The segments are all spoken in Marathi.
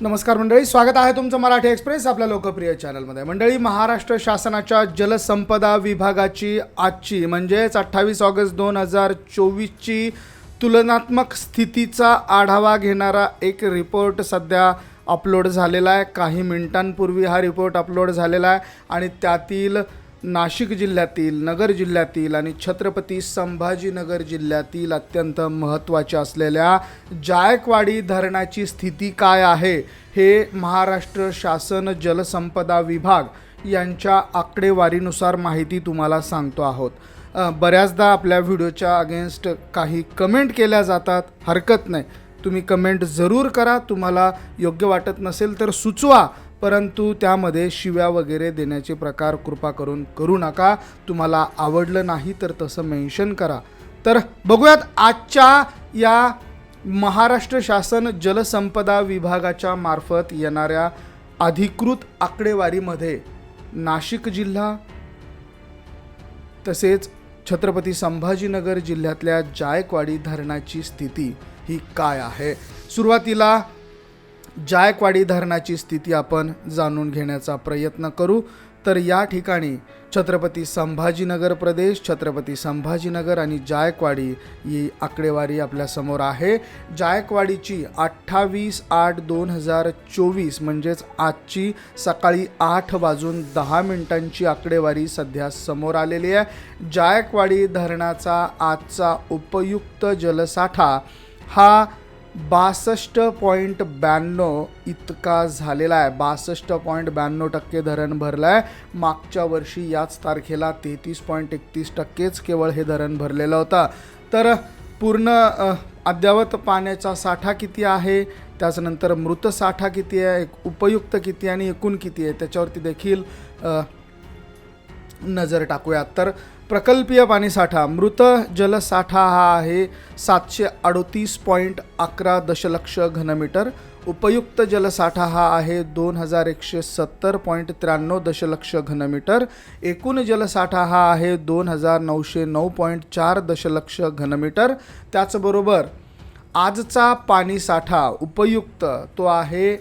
नमस्कार मंडळी स्वागत आहे तुमचं मराठी एक्सप्रेस आपल्या लोकप्रिय चॅनलमध्ये. मंडळी महाराष्ट्र शासनाच्या जलसंपदा विभागाची आजची म्हणजेच अठ्ठावीस ऑगस्ट दोन हजार चोवीसची तुलनात्मक स्थितीचा आढावा घेणारा एक रिपोर्ट सध्या अपलोड झालेला आहे. काही मिनिटांपूर्वी हा रिपोर्ट अपलोड झालेला आहे आणि त्यातील नाशिक जिल्ह्यातील नगर जिल्ह्यातील आणि छत्रपती संभाजीनगर जिल्ह्यातील अत्यंत महत्त्वाच्या असलेल्या जायकवाडी धरणाची स्थिती काय आहे हे महाराष्ट्र शासन जलसंपदा विभाग यांच्या आकडेवारीनुसार माहिती तुम्हाला सांगतो आहोत. बऱ्याचदा आपल्या व्हिडिओच्या अगेन्स्ट काही कमेंट केल्या जातात हरकत नाही. तुम्ही कमेंट जरूर करा तुम्हाला योग्य वाटत नसेल तर सुचवा. परंतु त्यामध्ये शिव्या वगैरे देण्याचे प्रकार कृपा करून करू नका. तुम्हाला आवडलं नाही तर तसं मेन्शन करा. तर बघूयात आजच्या या महाराष्ट्र शासन जलसंपदा विभागाच्या मार्फत येणाऱ्या अधिकृत आकडेवारीमध्ये नाशिक जिल्हा तसेच छत्रपती संभाजीनगर जिल्ह्यातल्या जायकवाडी धरणाची स्थिती ही काय आहे? सुरुवातीला जायकवाडी धरणाची स्थिती आपण जाणून घेण्याचा प्रयत्न करू. तर या ठिकाणी छत्रपती संभाजीनगर प्रदेश छत्रपती संभाजीनगर आणि जायकवाडी ही आकडेवारी आपल्यासमोर आहे. जायकवाडीची अठ्ठावीस आठ दोन हजार चोवीस म्हणजेच आजची सकाळी आठ वाजून दहा मिनिटांची आकडेवारी सध्या समोर आलेली आहे. जायकवाडी धरणाचा आजचा उपयुक्त जलसाठा हा बासष्ट पॉईंट ब्याण्णव इतका झालेला आहे. बासष्ट पॉईंट ब्याण्णव टक्के धरण भरलं आहे मागच्या वर्षी याच तारखेला तेहतीस पॉईंट एकतीस टक्केच केवळ हे धरण भरलेलं होतं. तर पूर्ण अद्ययावत पाण्याचा साठा किती आहे? त्याच्यानंतर मृत साठा किती आहे? उपयुक्त किती आणि एकूण किती आहे? त्याच्यावरती देखील नजर टाकूयात. तर प्रकल्पीय पाणीसाठा मृत जलसाठा हा आहे सातशे अडोतीस पॉईंट अकरा दशलक्ष घनमीटर. उपयुक्त जलसाठा हा आहे दोन हजार एकशे सत्तर पॉईंट त्र्याण्णव दशलक्ष घनमीटर. एकूण जलसाठा हा आहे दोन हजार नऊशे नऊ पॉईंट चार दशलक्ष घनमीटर. त्याचबरोबर आजचा पाणीसाठा उपयुक्त तो आहे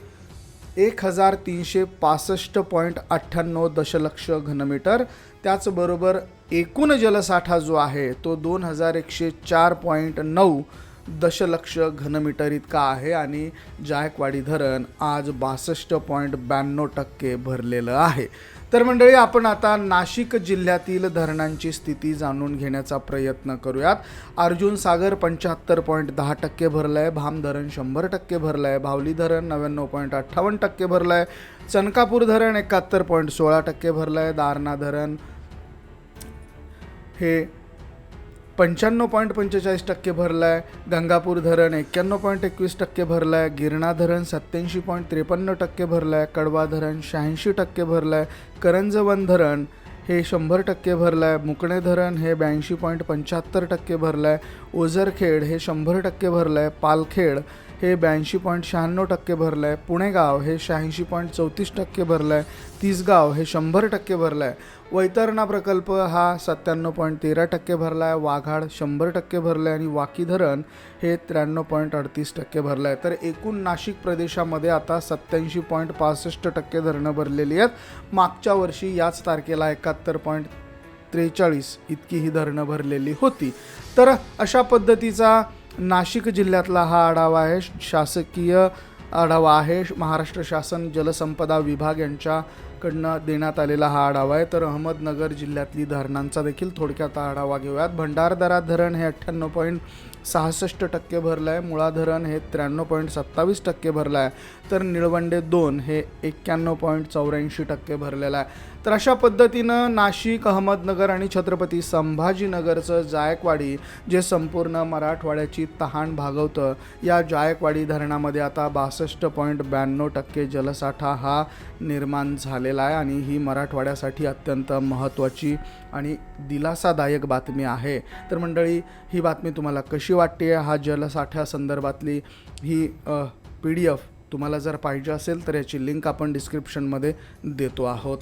एक हजार तीनशे पासष्ट पॉईंट अठ्ठ्याण्णव दशलक्ष घनमीटर. त्याचबरोबर एकूण जलसाठा जो आहे तो दोन हजार एकशे चार पॉईंट नऊ दशलक्ष घनमीटर इतका आहे आणि जायकवाडी धरण आज बासष्ट पॉईंट ब्याण्णव टक्के भरलेलं आहे. तर मंडळी आपण आता नाशिक जिल्ह्यातील धरणांची स्थिती जाणून घेण्याचा प्रयत्न करूयात. अर्जुन सागर पंच्याहत्तर पॉईंट दहा टक्के भरलं आहे भाम धरण शंभर टक्के भरलं आहे भावली धरण नव्याण्णव पॉईंट अठ्ठावन्न टक्के भरलं आहे चनकापूर धरण एकाहत्तर पॉईंट सोळा टक्के भरलं आहे दारणा धरण हे पंच्याण्णव पॉईंट पंचेचाळीस टक्के भरलं आहे गंगापूर धरण एक्क्याण्णव पॉईंट एकवीस टक्के भरलं आहे गिरणा धरण सत्याऐंशी पॉईंट त्रेपन्न टक्के भरलं आहे कडवा धरण शहाऐंशी टक्के भरलं आहे करंजवन धरण हे शंभर टक्के भरलं आहे मुकणे धरण हे ब्याऐंशी पॉईंट पंच्याहत्तर टक्के भरलं आहे ओझरखेड हे शंभर टक्के भरलं आहे पालखेड हे ब्याऐंशी पॉईंट शहाण्णव टक्के भरलं आहे पुणेगाव हे शहाऐंशी पॉईंट चौतीस टक्के भरलं आहे तिसगाव हे शंभर टक्के भरलं आहे वैतरणा प्रकल्प हा सत्त्याण्णव पॉईंट तेरा टक्के भरला आहे वाघाड शंभर टक्के भरलं आहे आणि वाकी धरण हे त्र्याण्णव पॉईंट अडतीस टक्के भरलं आहे तर एकूण नाशिक प्रदेशामध्ये आता सत्त्याऐंशी पॉईंट पासष्ट टक्के धरणं भरलेली आहेत. मागच्या वर्षी याच तारखेला एकाहत्तर पॉईंट त्रेचाळीस इतकी ही धरणं भरलेली होती. तर अशा पद्धतीचा नाशिक जिल्ह्यातला हा आढावा आहे. शासकीय आढावा आहे. महाराष्ट्र शासन जलसंपदा विभाग यांच्या कडनं देण्यात आलेला हा आढावा आहे. तर अहमदनगर जिल्ह्यातली धरणांचा देखील थोडक्यात आढावा घेऊयात. भंडारदरा धरण हे अठ्ठ्याण्णव पॉईंट सहासष्ट टक्के भरलं आहे मुळा धरण हे त्र्याण्णव पॉईंट सत्तावीस टक्के भरलं आहे तर निळवंडे दोन हे एक्क्याण्णव पॉईंट चौऱ्याऐंशी टक्के भरलेलं आहे. तर अशा पद्धतीनं नाशिक अहमदनगर आणि छत्रपती संभाजीनगरचं जायकवाडी जे संपूर्ण मराठवाड्याची तहान भागवतं या जायकवाडी धरणामध्ये आता बासष्ट पॉईंट ब्याण्णव टक्के जलसाठा हा निर्माण झाला झालेला आहे आणि ही मराठवाड्यासाठी अत्यंत महत्त्वाची आणि दिलासादायक बातमी आहे. तर मंडळी ही बातमी तुम्हाला कशी वाटते? हा जलसाठ्या संदर्भातली ही पी डी एफ तुम्हाला जर पाहिजे असेल तर याची लिंक आपण डिस्क्रिप्शनमध्ये देतो आहोत.